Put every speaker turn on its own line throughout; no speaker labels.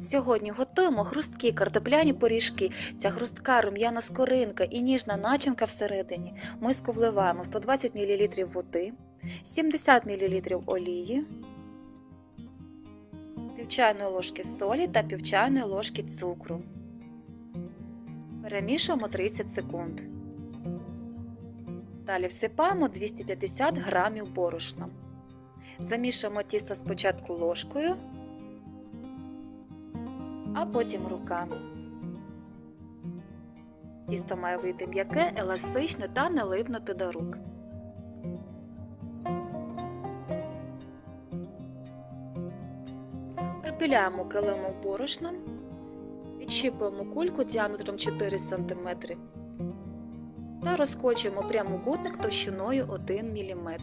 Сьогодні готуємо хрусткі картопляні пиріжки. Ця хрустка, рум'яна скоринка і ніжна начинка всередині. Миску вливаємо 120 мл води, 70 мл олії, пів чайної ложки солі та пів чайної ложки цукру. Перемішуємо 30 секунд. Далі всипаємо 250 г борошна. Замішуємо тісто спочатку ложкою, а потім руками. Тісто має вийти м'яке, еластичне та не липнути до рук. Припиляємо килимом борошном, відщипуємо кульку діаметром 4 см та розкочуємо прямокутник товщиною 1 мм.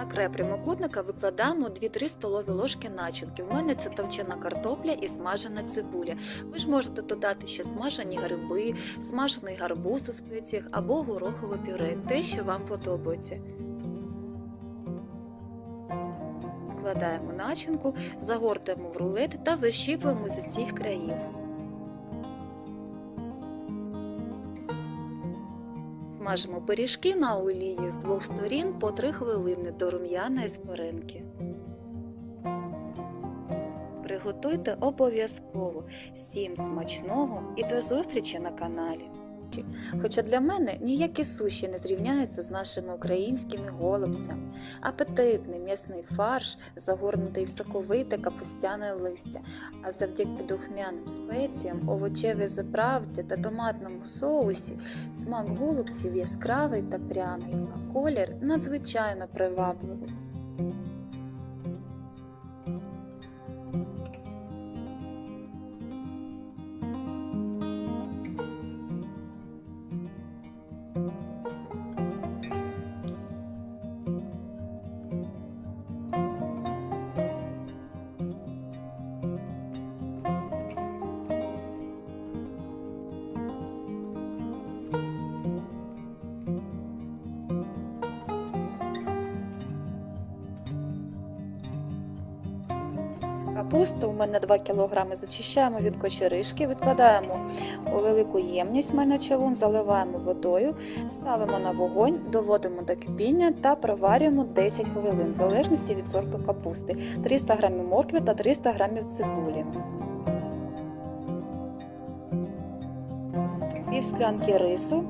На край прямокутника викладаємо 2-3 столові ложки начинки. У мене це товчена картопля і смажена цибуля. Ви ж можете додати ще смажені гриби, смажений гарбуз у спеціях або горохове пюре, те, що вам подобається. Викладаємо начинку, загортуємо в рулет та защіпуємо з усіх країв. Смажимо пиріжки на олії з двох сторін по 3 хвилини до рум'яної скоринки. Приготуйте обов'язково. Всім смачного і до зустрічі на каналі. Хоча для мене ніякі суші не зрівняються з нашими українськими голубцями. Апетитний м'ясний фарш, загорнутий в соковите капустяне листя, а завдяки духмяним спеціям, овочевій заправці та томатному соусі смак голубців яскравий та пряний, а колір надзвичайно привабливий. Капусту у мене 2 кг зачищаємо від кочеришки, відкладаємо у велику ємність, в мене чавун, заливаємо водою, ставимо на вогонь, доводимо до кипіння та проварюємо 10 хвилин, в залежності від сорту капусти, 300 г моркви та 300 г цибулі. Пів склянки рису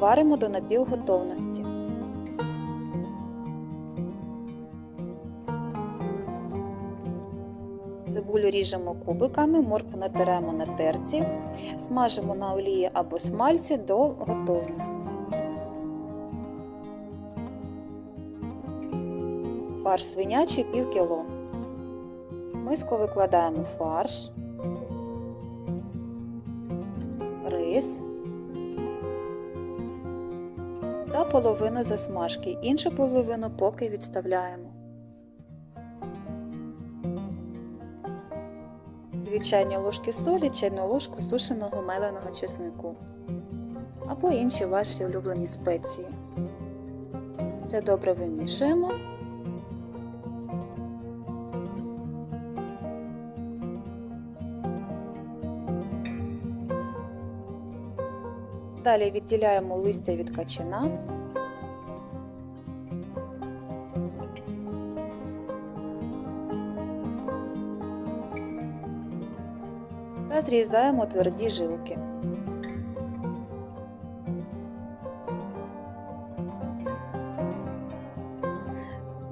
варимо до напівготовності. Цибулю ріжемо кубиками, моркву натираємо на терці, смажимо на олії або смальці до готовності. Фарш свинячий пів кіло. Миску викладаємо фарш, рис та половину засмажки. Іншу половину поки відставляємо. Дві чайні ложки солі, чайну ложку сушеного меленого чеснику або інші ваші улюблені спеції. Все добре вимішуємо. Далі відділяємо листя від качана. Та зрізаємо тверді жилки.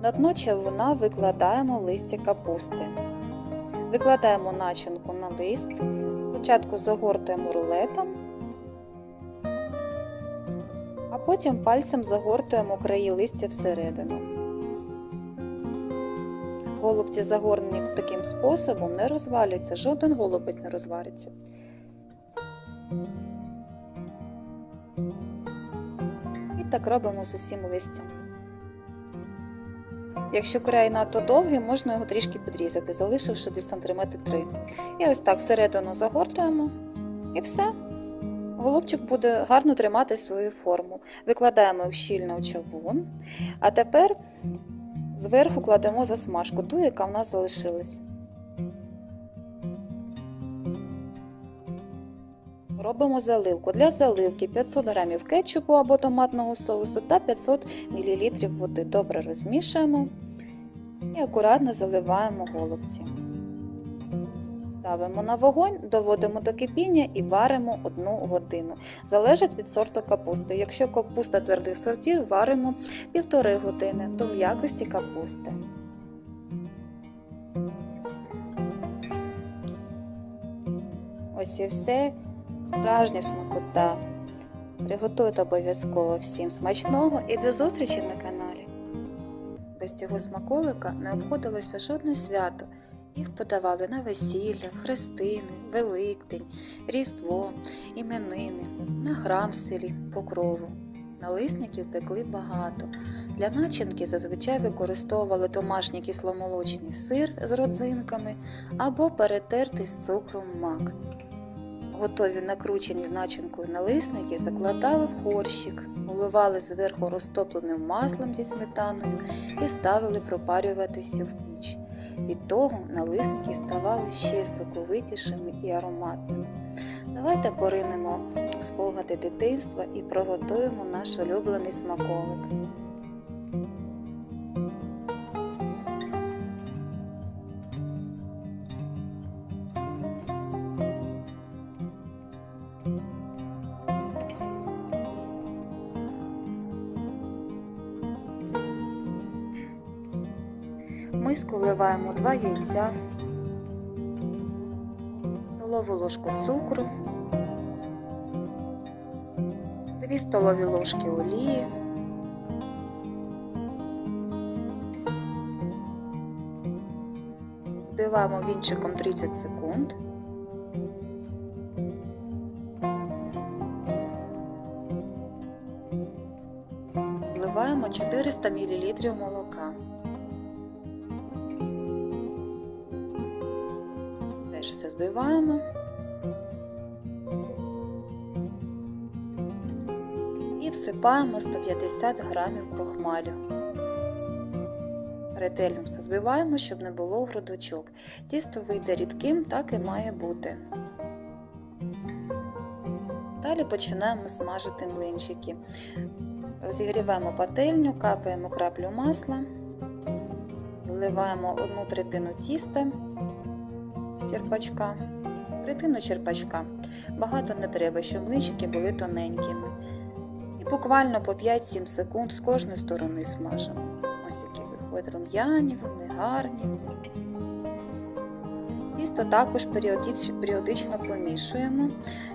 На дно чавуна викладаємо листя капусти. Викладаємо начинку на лист, спочатку загортуємо рулетом, а потім пальцем загортуємо краї листя всередину. Голубці загорнені таким способом не розваляться, жоден голубець не розвариться. І так робимо з усім листям. Якщо край надто довгий, можна його трішки підрізати, залишивши десь сантиметр 3. І ось так всередину загортуємо і все. Голубчик буде гарно тримати свою форму. Викладаємо щільно в чавун. А тепер Зверху кладемо засмажку, ту, яка в нас залишилась. Робимо заливку. Для заливки 500 г кетчупу або томатного соусу та 500 мл води. Добре розмішуємо і акуратно заливаємо голубці. Ставимо на вогонь, доводимо до кипіння і варимо 1 годину. Залежить від сорту капусти. Якщо капуста твердих сортів, варимо 1,5 години до м'якості капусти. Ось і все. Справжня смакота. Приготуйте обов'язково всім смачного і до зустрічі на каналі. Без цього смаколика не обходилося жодне свято. Їх подавали на весілля, хрестини, Великдень, Різдво, іменини, на храм в селі, покрову. Налисників пекли багато. Для начинки зазвичай використовували домашній кисломолочний сир з родзинками або перетертий з цукром мак. Готові накручені з начинкою налисники закладали в горщик, поливали зверху розтопленим маслом зі сметаною і ставили пропарюватися в. Від того налисники ставали ще соковитішими і ароматними. Давайте поринемо спогади дитинства і приготуємо наш улюблений смаколик. Миску вливаємо 2 яйця, столову ложку цукру, 2 столові ложки олії, збиваємо вінчиком 30 секунд. Вливаємо 400 мл молока. Збиваємо. І всипаємо 150 грамів крохмалю. Ретельно все збиваємо, щоб не було грудочок. Тісто вийде рідким, так і має бути. Далі починаємо смажити млинчики. Розігріваємо пательню, капаємо краплю масла, вливаємо одну третину тіста з черпачка, третину черпачка. Багато не треба, щоб млинчики були тоненькими. І буквально по 5-7 секунд з кожної сторони смажимо. Ось які виходять рум'яні, вони гарні. Тісто також періодично помішуємо,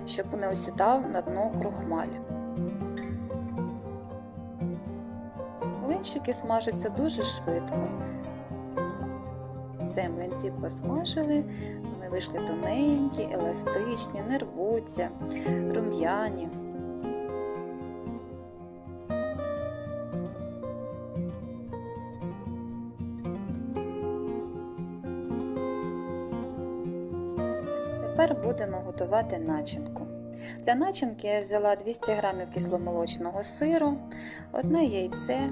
щоб не осідав на дно крохмаль. Млинчики смажаться дуже швидко. Все, млинці посмажили, вони вийшли тоненькі, еластичні, не рвуться, рум'яні. Тепер будемо готувати начинку. Для начинки я взяла 200 г кисломолочного сиру, одне яйце,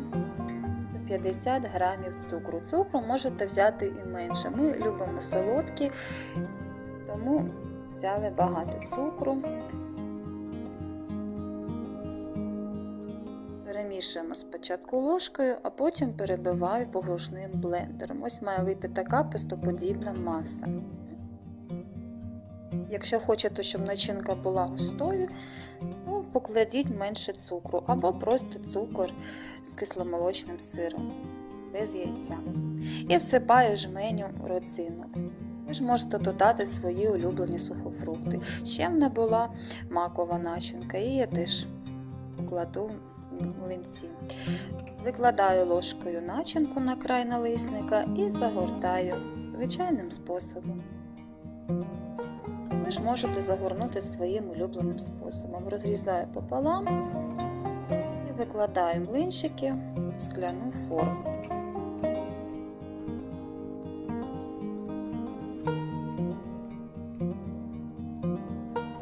150 г цукру. Цукру можете взяти і менше. Ми любимо солодкі, тому взяли багато цукру. Перемішуємо спочатку ложкою, а потім перебиваю погружним блендером. Ось має вийти така пестоподібна маса. Якщо хочете, щоб начинка була густою, то покладіть менше цукру або просто цукор з кисломолочним сиром, без яйця. І всипаю жменю родзинок. Ви ж можете додати свої улюблені сухофрукти. Ще в мене була макова начинка, і я теж покладу млинці. Викладаю ложкою начинку на край налисника і загортаю звичайним способом. Ви ж можете загорнути своїм улюбленим способом. Розрізаю пополам і викладаю млинчики в скляну форму.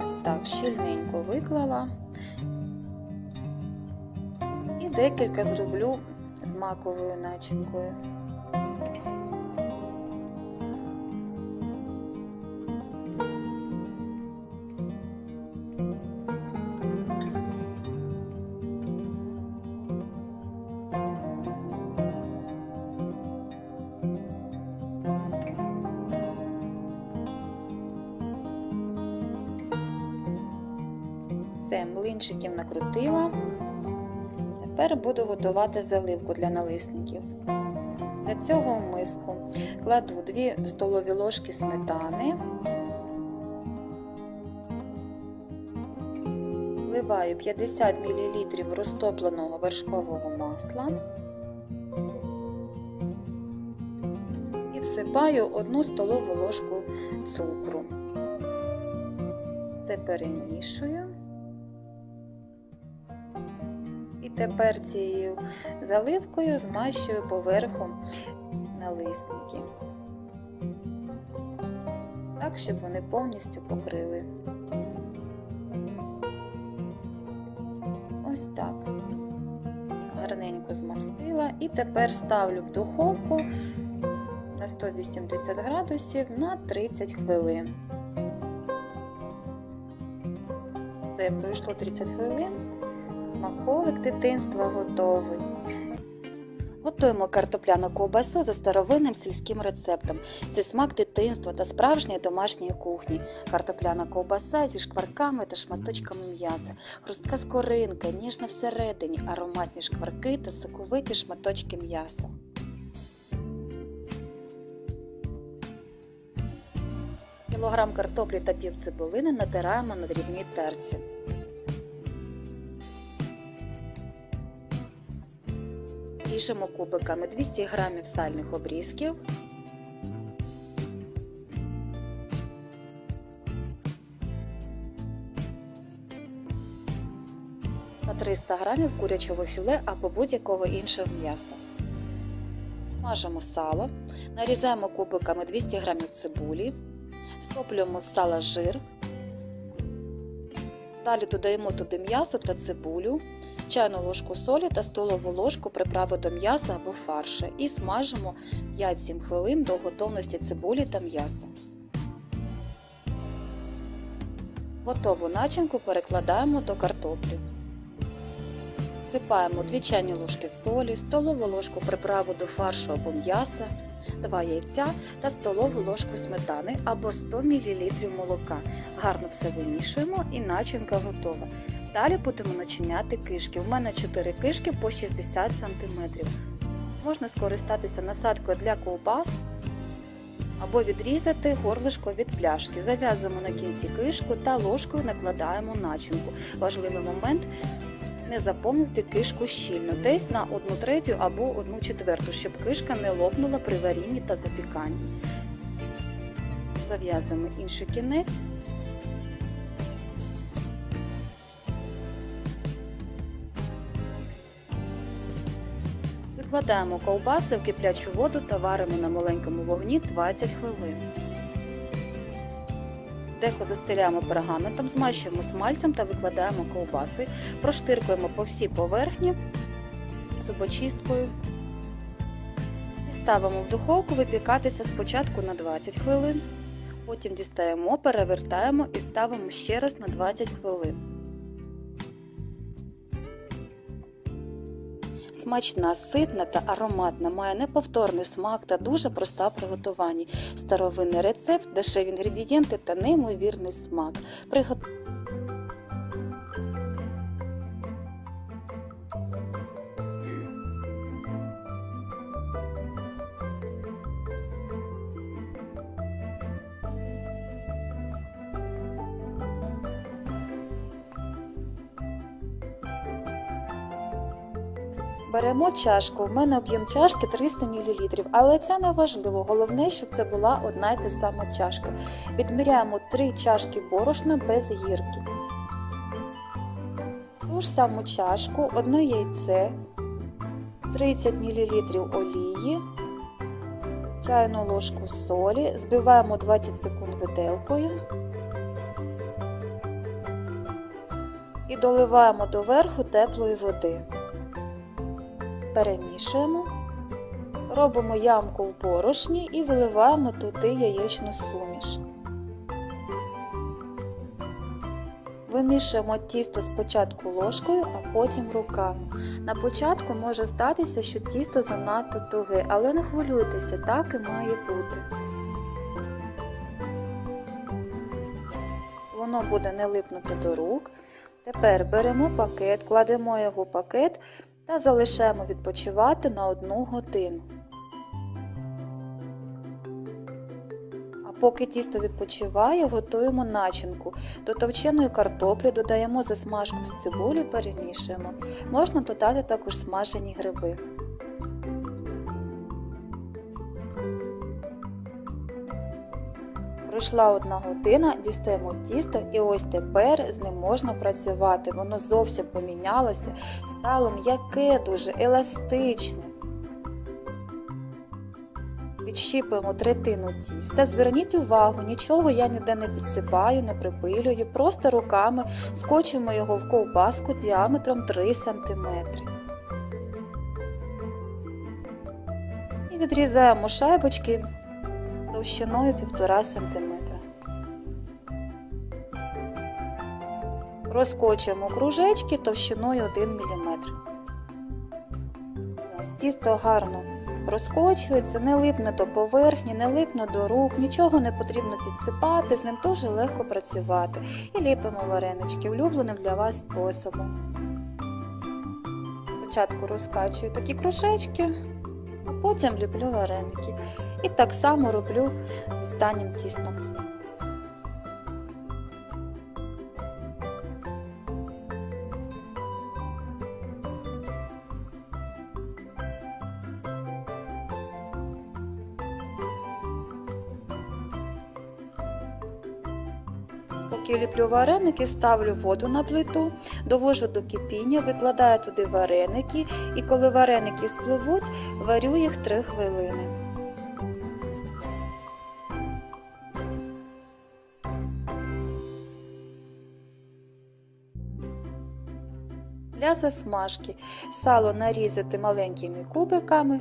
Ось так щільненько виклала і декілька зроблю з маковою начинкою. Все, накрутила. Тепер буду готувати заливку для налисників. Для цього в миску кладу 2 столові ложки сметани, вливаю 50 мл розтопленого вершкового масла і всипаю 1 столову ложку цукру. Це перемішую. Тепер цією заливкою змащую поверху налисники, так, щоб вони повністю покрили. Ось так. Гарненько змастила і тепер ставлю в духовку на 180 градусів на 30 хвилин. Все, пройшло 30 хвилин. Смаковик дитинства готовий. Готуємо картопляну ковбасу за старовинним сільським рецептом. Це смак дитинства та справжньої домашньої кухні. Картопляна ковбаса зі шкварками та шматочками м'яса, хрустка скоринка, ніжна всередині, ароматні шкварки та соковиті шматочки м'яса. Кілограм картоплі та пів цибулини натираємо на дрібній терці. Ріжемо кубиками 200 г сальних обрізків. Та 300 г курячого філе або будь-якого іншого м'яса. Смажимо сало, нарізаємо кубиками 200 г цибулі, стоплюємо з сала жир. Далі додаємо туди м'ясо та цибулю, чайну ложку солі та столову ложку приправи до м'яса або фарша і смажимо 5-7 хвилин до готовності цибулі та м'яса. Готову начинку перекладаємо до картоплі. Всипаємо 2 чайні ложки солі, столову ложку приправу до фаршу або м'яса, 2 яйця та столову ложку сметани або 100 мл молока. Гарно все вимішуємо і начинка готова. Далі будемо начиняти кишки. У мене 4 кишки по 60 см. Можна скористатися насадкою для ковбас або відрізати горлишко від пляшки. Зав'язуємо на кінці кишку та ложкою накладаємо начинку. Важливий момент не заповнити кишку щільно, десь на 1 третю або 1 четверту, щоб кишка не лопнула при варінні та запіканні. Зав'язуємо інший кінець. Викладаємо ковбаси в киплячу воду та варимо на маленькому вогні 20 хвилин. Дехо застеляємо пергаментом, змащуємо смальцем та викладаємо ковбаси, проштиркуємо по всій поверхні зубочисткою ставимо в духовку випікатися спочатку на 20 хвилин, потім дістаємо, перевертаємо і ставимо ще раз на 20 хвилин. Смачна, ситна та ароматна, має неповторний смак та дуже проста в приготуванні. Старовинний рецепт, дешеві інгредієнти та неймовірний смак. Пригот... Беремо чашку. У мене об'єм чашки 300 мл, але це не важливо. Головне, щоб це була одна й та сама чашка. Відміряємо 3 чашки борошна без гірки. Ту ж саму чашку, одне яйце, 30 мл олії, чайну ложку солі, збиваємо 20 секунд виделкою і доливаємо доверху теплої води перемішуємо, робимо ямку в борошні і виливаємо туди яєчну суміш. Вимішуємо тісто спочатку ложкою, а потім руками. На початку може здатися, що тісто занадто туге, але не хвилюйтеся, так і має бути. Воно буде не липнути до рук. Тепер беремо пакет, кладемо його в пакет та залишаємо відпочивати на одну годину. А поки тісто відпочиває, готуємо начинку. До товченої картоплі додаємо засмажку з цибулі, перемішуємо. Можна додати також смажені гриби. Пройшла одна година, дістаємо тісто і ось тепер з ним можна працювати. Воно зовсім помінялося, стало м'яке, дуже еластичне. Відщіпуємо третину тіста. Зверніть увагу, нічого я ніде не підсипаю, не припилюю, просто руками скочуємо його в ковбаску діаметром 3 см. І відрізаємо шайбочки товщиною 1,5 см. Розкочуємо кружечки товщиною 1 мм. Тісто гарно розкочується, не липне до поверхні, не липне до рук, нічого не потрібно підсипати, з ним дуже легко працювати. І ліпимо варенички улюбленим для вас способом. Спочатку розкачую такі кружечки, а потім ліплю вареники. І так само роблю з данім тістом. Ліплю вареники, ставлю воду на плиту, довожу до кипіння, викладаю туди вареники і коли вареники спливуть, варю їх 3 хвилини. Для засмажки сало нарізати маленькими кубиками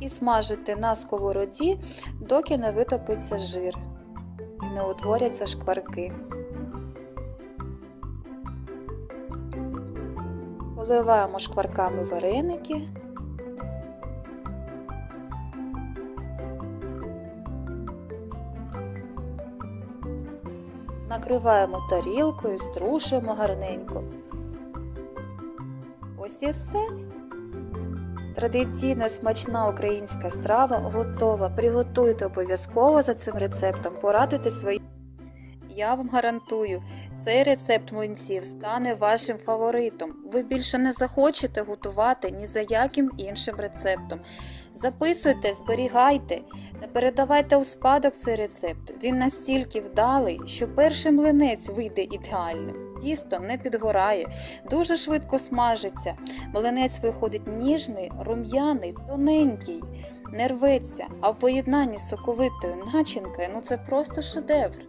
і смажити на сковороді, доки не витопиться жир не утворяться шкварки. Поливаємо шкварками вареники. Накриваємо тарілкою, струшуємо гарненько. Ось і все. Традиційна смачна українська страва готова. Приготуйте обов'язково за цим рецептом, порадуйте свої. Я вам гарантую, цей рецепт млинців стане вашим фаворитом. Ви більше не захочете готувати ні за яким іншим рецептом. Записуйте, зберігайте та передавайте у спадок цей рецепт. Він настільки вдалий, що перший млинець вийде ідеальним. Тісто не підгорає, дуже швидко смажиться. Млинець виходить ніжний, рум'яний, тоненький, не рветься, а в поєднанні з соковитою начинкою ну це просто шедевр.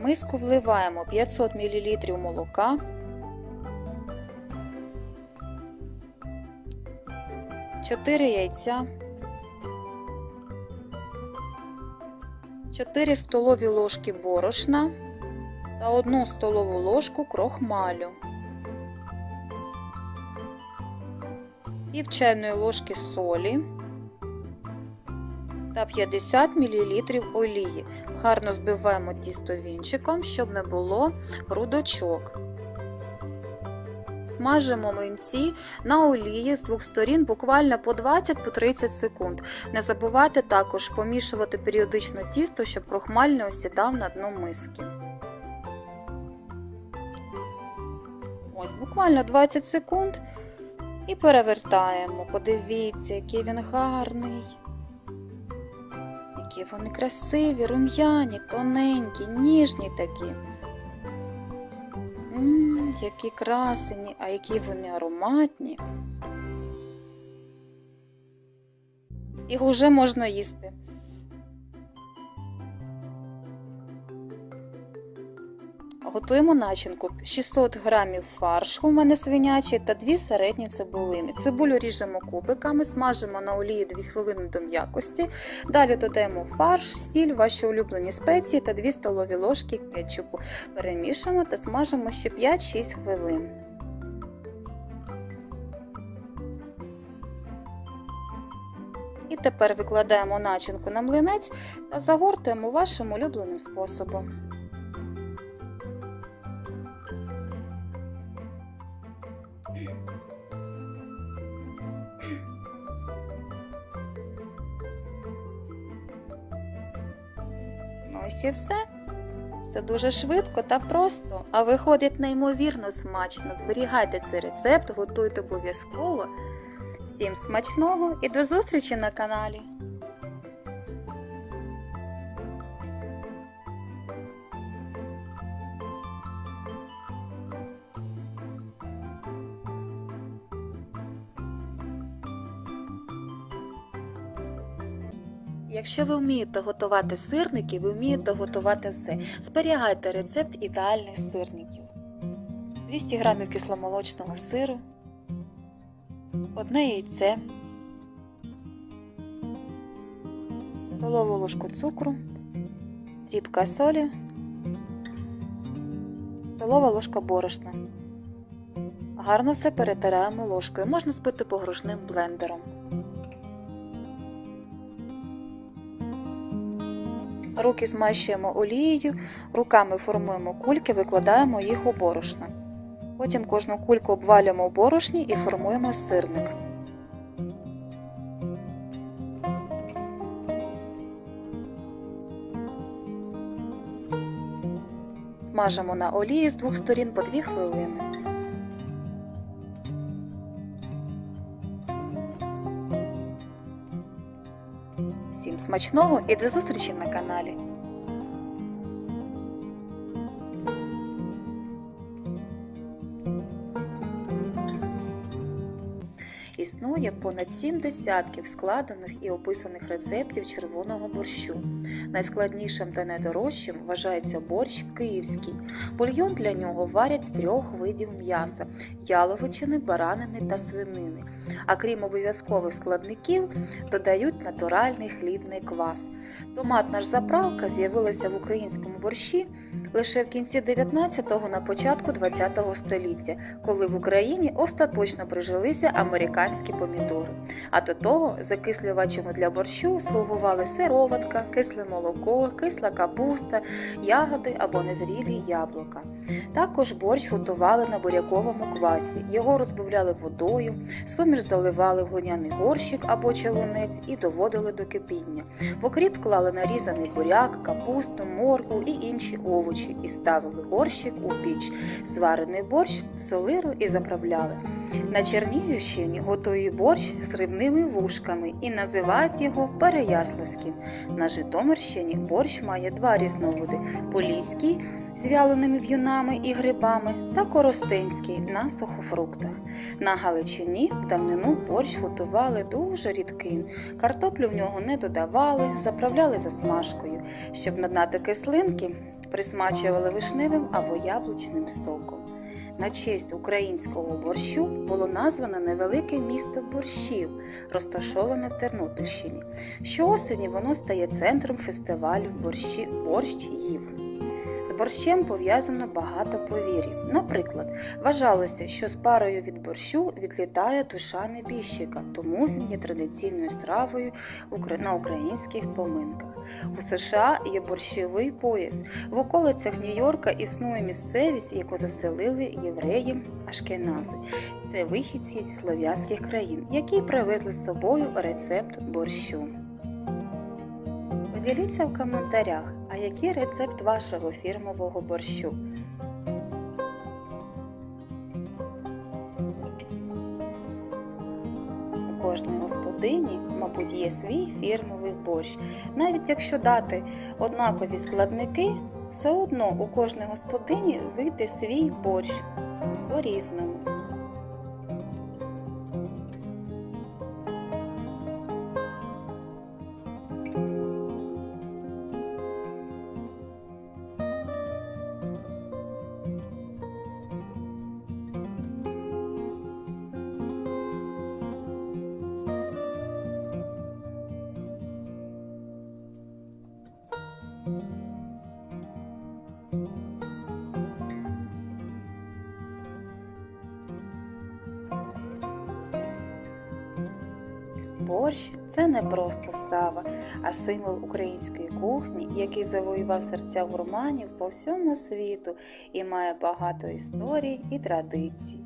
Миску вливаємо 500 мл молока, 4 яйця, 4 столові ложки борошна та 1 столову ложку крохмалю, пів чайної ложки солі та 50 мл олії. Гарно збиваємо тісто вінчиком, щоб не було грудочок. Смажимо млинці на олії з двох сторін буквально по 20-30 секунд. Не забувайте також помішувати періодично тісто, щоб крохмаль не осідав на дно миски. Ось буквально 20 секунд і перевертаємо. Подивіться, який він гарний. Які вони красиві, рум'яні, тоненькі, ніжні такі. Ммм, які красені, а які вони ароматні. Їх уже можна їсти. Готуємо начинку 600 г фаршу, у мене свинячий та 2 середні цибулини. Цибулю ріжемо кубиками, смажимо на олії 2 хвилини до м'якості. Далі додаємо фарш, сіль, ваші улюблені спеції та 2 столові ложки кетчупу. Перемішуємо та смажимо ще 5-6 хвилин. І тепер викладаємо начинку на млинець та загортуємо вашим улюбленим способом. Ось і все. Все дуже швидко та просто, а виходить неймовірно смачно. Зберігайте цей рецепт, готуйте обов'язково. Всім смачного і до зустрічі на каналі! Якщо ви вмієте готувати сирники, ви вмієте готувати все. Зберігайте рецепт ідеальних сирників. 200 г кисломолочного сиру, одне яйце, столову ложку цукру, дрібка солі, столова ложка борошна. Гарно все перетираємо ложкою. Можна спити погружним блендером. Руки змащуємо олією, руками формуємо кульки, викладаємо їх у борошно. Потім кожну кульку обвалюємо в борошні і формуємо сирник. Смажимо на олії з двох сторін по 2 хвилини. Смачного і до зустрічі на каналі! Існує понад сім десятків складених і описаних рецептів червоного борщу. Найскладнішим та найдорожчим вважається борщ київський. Бульйон для нього варять з трьох видів м'яса яловичини, баранини та свинини. А крім обов'язкових складників, додають натуральний хлібний квас. Томатна ж заправка з'явилася в українському борщі лише в кінці 19-го на початку 20-го століття, коли в Україні остаточно прижилися американські помідори. А до того закислювачами для борщу слугували сироватка, кисле молоко, кисла капуста, ягоди або незрілі яблука. Також борщ готували на буряковому квасі. Його розбавляли водою, суміш заливали в глиняний горщик або чавунець і доводили до кипіння. В окріп клали нарізаний буряк, капусту, моркву і інші овочі і ставили горщик у піч. Зварений борщ солили і заправляли. На Чернігівщині готують борщ з рибними вушками і називають його Переяславським. На Житомирщині борщ має два різновиди: поліський з вяленими в'юнами і грибами та коростенський на сухофруктах. На Галичині давнину борщ готували дуже рідким. Картоплю в нього не додавали, заправляли засмажкою, щоб надати кислинки, присмачували вишневим або яблучним соком. На честь українського борщу було названо невелике місто борщів, розташоване в Тернопільщині. Щоосені воно стає центром фестивалю борщі, борщ їв. З борщем пов'язано багато повірів. Наприклад, вважалося, що з парою від борщу відлітає душа небіжчика, тому він є традиційною стравою на українських поминках. У США є борщовий пояс. В околицях Нью-Йорка існує місцевість, яку заселили євреї Ашкенази. Це вихідці зі слов'янських країн, які привезли з собою рецепт борщу. Поділіться в коментарях, а який рецепт вашого фірмового борщу. У кожної господині, мабуть, є свій фірмовий борщ. Навіть якщо дати однакові складники, все одно у кожної господині вийде свій борщ по-різному. Борщ це не просто страва, а символ української кухні, який завоював серця гурманів по всьому світу і має багато історій і традицій.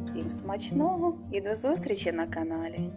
Всім смачного і до зустрічі на каналі!